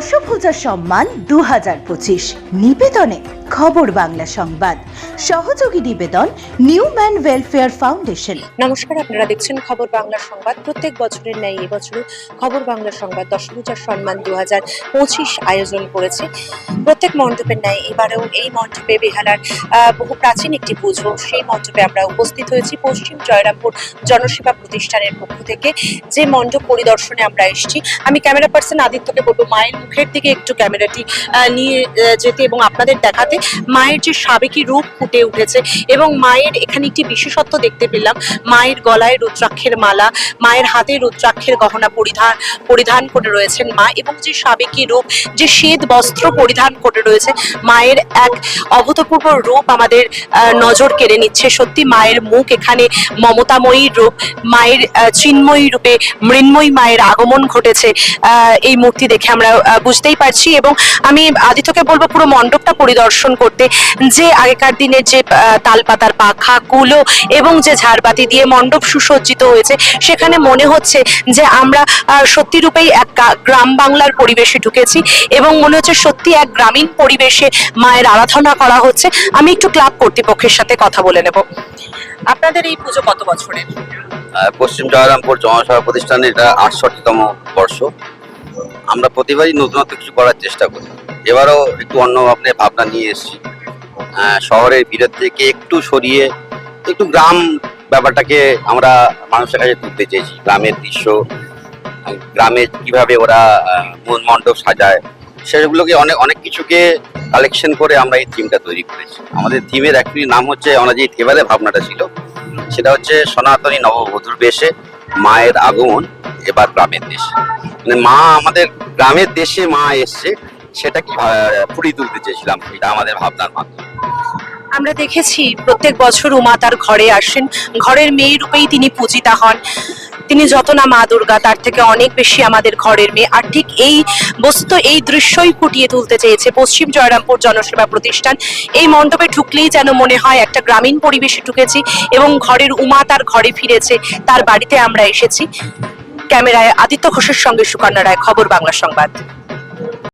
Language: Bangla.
দর্শভূজার সম্মান দু হাজার পঁচিশ। নিবেদনে খবর বাংলা সংবাদ। সহযোগী নিবেদন, নিউ ম্যান ওয়েলফেয়ার ফাউন্ডেশন। নমস্কার, আপনারা দেখছেন খবর বাংলা সংবাদ। প্রত্যেক বছরের ন্যায় এবছরও খবর বাংলা সংবাদ দশভূজার সম্মান দু হাজার পঁচিশ আয়োজন করেছে। প্রত্যেক মণ্ডপের ন্যায় এবারেও এই মণ্ডপে বেহালার বহু প্রাচীন একটি পুজো। সেই মণ্ডপে আমরা উপস্থিত হয়েছি পশ্চিম জয়রামপুর জনসেবা প্রতিষ্ঠানের পক্ষ থেকে। যে মণ্ডপ পরিদর্শনে আমরা এসেছি। আমি ক্যামেরা পার্সন আদিত্যকে বলব, মায়ের মুখের দিকে একটু ক্যামেরাটি নিয়ে যেতে এবং আপনাদের দেখাতে। মায়ের যে সাবেকি রূপ ফুটে উঠেছে এবং মায়ের এখানে একটি বিশেষত্ব দেখতে পেলাম। মায়ের গলায় রুদ্রাক্ষের মালা, মায়ের হাতে রুদ্রাক্ষের গহনা পরিধান পরিধান করে রয়েছেন মা এবং যে সাবেকি রূপ, যে শ্বেত বস্ত্র পরিধান করে রয়েছে, মায়ের এক অভূতপূর্ব রূপ আমাদের নজর কেড়ে নিচ্ছে। সত্যি মায়ের মুখ এখানে মমতাময়ী রূপ, মায়ের চিন্ময়ী রূপে মৃন্ময়ী মায়ের আগমন ঘটেছে এই মূর্তি দেখে আমরা বুঝতেই পারছি এবং আমি আদিত্যকে বলব পুরো মণ্ডপটা পরিদর্শন করতে যে আগেকার দিনের যে তালপাতার পাখা, কুলো এবং যে ঝাড়বাতি দিয়ে মণ্ডপ সুসজ্জিত হয়েছে, সেখানে মনে হচ্ছে যে আমরা সত্যি রূপেই এক গ্রাম বাংলার পরিবেশে ঢুকেছি এবং মনে হচ্ছে সত্যি এক গ্রামীণ পরিবেশে মায়ের আরাধনা করা হচ্ছে। আমি একটু ক্লাব কর্তৃপক্ষের সাথে কথা বলে নেব। আপনাদের এই পুজো কত বছরের? পশ্চিম জয়রামপুর জনসভা প্রতিষ্ঠানে এটা আটষট্টিতম বর্ষ। আমরা প্রতিবারই নতুনত্ব কিছু করার চেষ্টা করি। এবারও একটু অন্য আপনার ভাবনা নিয়ে এসেছি। শহরের ভিড়ের থেকে একটু সরিয়ে একটু গ্রাম ব্যাপারটাকে আমরা মানুষের কাছে তুলতে চেয়েছি। গ্রামের দৃশ্য গ্রামে কীভাবে ওরা মন মণ্ডপ সাজায়, সেগুলোকে অনেক অনেক কিছুকে কালেকশন করে আমরা এই থিমটা তৈরি করেছি। আমাদের থিমের অ্যাকচুয়ালি নাম হচ্ছে, আমরা যে এবারে ভাবনাটা ছিল, সেটা হচ্ছে সনাতনী নববধূর বেশে মায়ের আগমন এবার গ্রামের দেশে। মানে মা আমাদের গ্রামের দেশে মা এসছে সেটাকে আহ, ফুটিয়ে তুলতে চেয়েছিলাম? এটা আমাদের ভাবনার মাধ্যমে। আমরা দেখেছি প্রত্যেক বছর উমা তার ঘরে আসেন। ঘরের মেয়ে রূপেই তিনি পূজিতা হন। তিনি যত না মা দুর্গা তার থেকে অনেক বেশি আমাদের ঘরের মেয়ে। আর ঠিক এই বস্তু এই দৃশ্যই ফুটিয়ে তুলতে চেয়েছে পশ্চিম জয়রামপুর জনসেবা প্রতিষ্ঠান। এই মণ্ডপে ঢুকলেই যেন মনে হয় একটা গ্রামীণ পরিবেশে ঢুকেছি এবং ঘরের উমা তার ঘরে ফিরেছে। তার বাড়িতে আমরা এসেছি। ক্যামেরায় আদিত্য ঘোষের সঙ্গে সুকন্যা রায় খবর বাংলা সংবাদ।